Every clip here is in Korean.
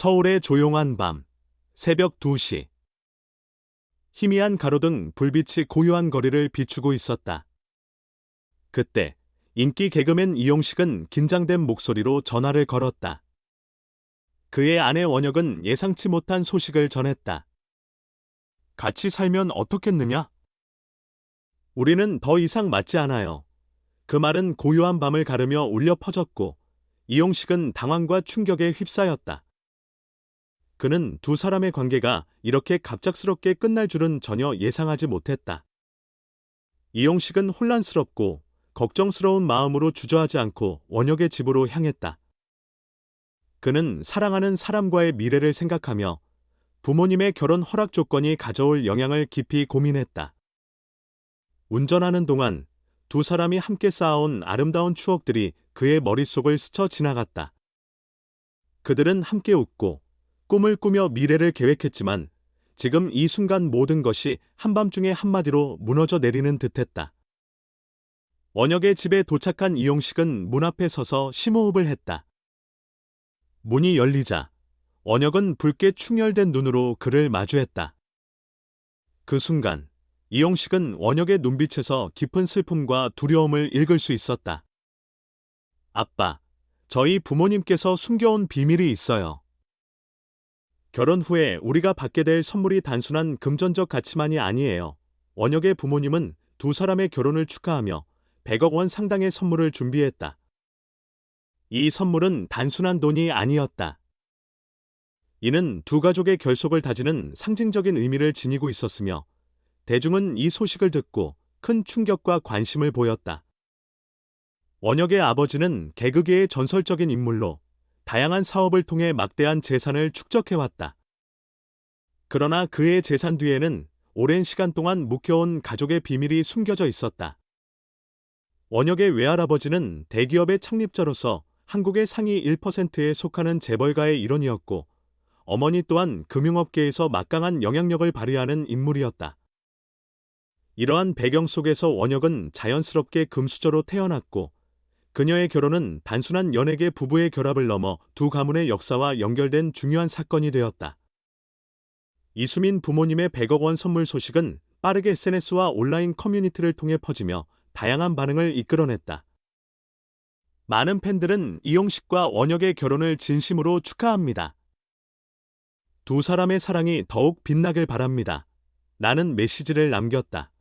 서울의 조용한 밤, 새벽 2시. 희미한 가로등 불빛이 고요한 거리를 비추고 있었다. 그때 인기 개그맨 이용식은 긴장된 목소리로 전화를 걸었다. 그의 아내 원혁은 예상치 못한 소식을 전했다. 같이 살면 어떻겠느냐? 우리는 더 이상 맞지 않아요. 그 말은 고요한 밤을 가르며 울려 퍼졌고 이용식은 당황과 충격에 휩싸였다. 그는 두 사람의 관계가 이렇게 갑작스럽게 끝날 줄은 전혀 예상하지 못했다. 이용식은 혼란스럽고 걱정스러운 마음으로 주저하지 않고 원혁의 집으로 향했다. 그는 사랑하는 사람과의 미래를 생각하며 부모님의 결혼 허락 조건이 가져올 영향을 깊이 고민했다. 운전하는 동안 두 사람이 함께 쌓아온 아름다운 추억들이 그의 머릿속을 스쳐 지나갔다. 그들은 함께 웃고 꿈을 꾸며 미래를 계획했지만 지금 이 순간 모든 것이 한밤중에 한마디로 무너져 내리는 듯했다. 원혁의 집에 도착한 이용식은 문 앞에 서서 심호흡을 했다. 문이 열리자 원혁은 붉게 충혈된 눈으로 그를 마주했다. 그 순간 이용식은 원혁의 눈빛에서 깊은 슬픔과 두려움을 읽을 수 있었다. 아빠, 저희 부모님께서 숨겨온 비밀이 있어요. 결혼 후에 우리가 받게 될 선물이 단순한 금전적 가치만이 아니에요. 원혁의 부모님은 두 사람의 결혼을 축하하며 100억 원 상당의 선물을 준비했다. 이 선물은 단순한 돈이 아니었다. 이는 두 가족의 결속을 다지는 상징적인 의미를 지니고 있었으며 대중은 이 소식을 듣고 큰 충격과 관심을 보였다. 원혁의 아버지는 개그계의 전설적인 인물로 다양한 사업을 통해 막대한 재산을 축적해왔다. 그러나 그의 재산 뒤에는 오랜 시간 동안 묵혀온 가족의 비밀이 숨겨져 있었다. 원혁의 외할아버지는 대기업의 창립자로서 한국의 상위 1%에 속하는 재벌가의 일원이었고, 어머니 또한 금융업계에서 막강한 영향력을 발휘하는 인물이었다. 이러한 배경 속에서 원혁은 자연스럽게 금수저로 태어났고, 그녀의 결혼은 단순한 연예계 부부의 결합을 넘어 두 가문의 역사와 연결된 중요한 사건이 되었다. 이수민 부모님의 100억 원 선물 소식은 빠르게 SNS와 온라인 커뮤니티를 통해 퍼지며 다양한 반응을 이끌어냈다. 많은 팬들은 이용식과 원혁의 결혼을 진심으로 축하합니다. 두 사람의 사랑이 더욱 빛나길 바랍니다. 나는 메시지를 남겼다.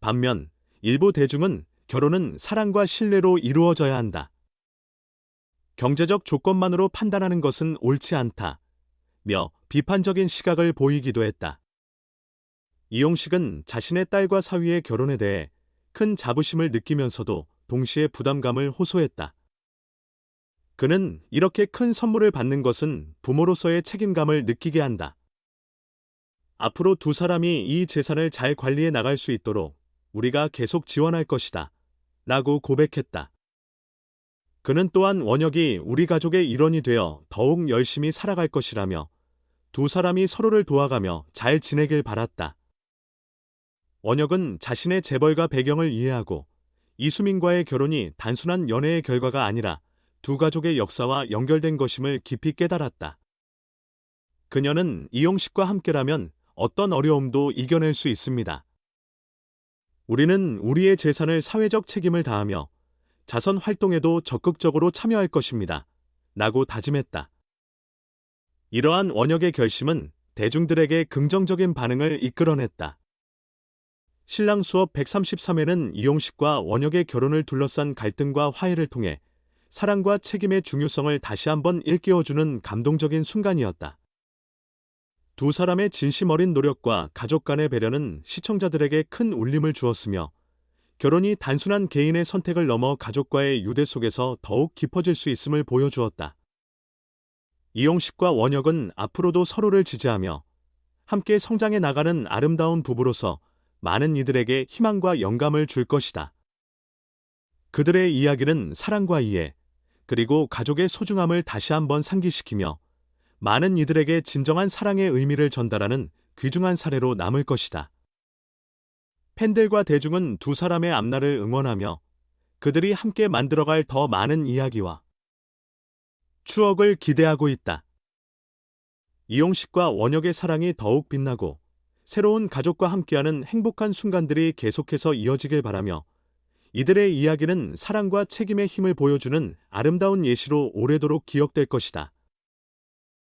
반면 일부 대중은 결혼은 사랑과 신뢰로 이루어져야 한다. 경제적 조건만으로 판단하는 것은 옳지 않다. 며 비판적인 시각을 보이기도 했다. 이용식은 자신의 딸과 사위의 결혼에 대해 큰 자부심을 느끼면서도 동시에 부담감을 호소했다. 그는 이렇게 큰 선물을 받는 것은 부모로서의 책임감을 느끼게 한다. 앞으로 두 사람이 이 재산을 잘 관리해 나갈 수 있도록 우리가 계속 지원할 것이다. 라고 고백했다. 그는 또한 원혁이 우리 가족의 일원이 되어 더욱 열심히 살아갈 것이라며 두 사람이 서로를 도와가며 잘 지내길 바랐다. 원혁은 자신의 재벌가 배경을 이해하고 이수민과의 결혼이 단순한 연애의 결과가 아니라 두 가족의 역사와 연결된 것임을 깊이 깨달았다. 그녀는 이용식과 함께라면 어떤 어려움도 이겨낼 수 있습니다. 우리는 우리의 재산을 사회적 책임을 다하며 자선 활동에도 적극적으로 참여할 것입니다. 라고 다짐했다. 이러한 원혁의 결심은 대중들에게 긍정적인 반응을 이끌어냈다. 신랑 수업 133회는 이용식과 원혁의 결혼을 둘러싼 갈등과 화해를 통해 사랑과 책임의 중요성을 다시 한번 일깨워주는 감동적인 순간이었다. 두 사람의 진심 어린 노력과 가족 간의 배려는 시청자들에게 큰 울림을 주었으며 결혼이 단순한 개인의 선택을 넘어 가족과의 유대 속에서 더욱 깊어질 수 있음을 보여주었다. 이용식과 원혁은 앞으로도 서로를 지지하며 함께 성장해 나가는 아름다운 부부로서 많은 이들에게 희망과 영감을 줄 것이다. 그들의 이야기는 사랑과 이해, 그리고 가족의 소중함을 다시 한번 상기시키며 많은 이들에게 진정한 사랑의 의미를 전달하는 귀중한 사례로 남을 것이다. 팬들과 대중은 두 사람의 앞날을 응원하며 그들이 함께 만들어갈 더 많은 이야기와 추억을 기대하고 있다. 이용식과 원혁의 사랑이 더욱 빛나고 새로운 가족과 함께하는 행복한 순간들이 계속해서 이어지길 바라며 이들의 이야기는 사랑과 책임의 힘을 보여주는 아름다운 예시로 오래도록 기억될 것이다.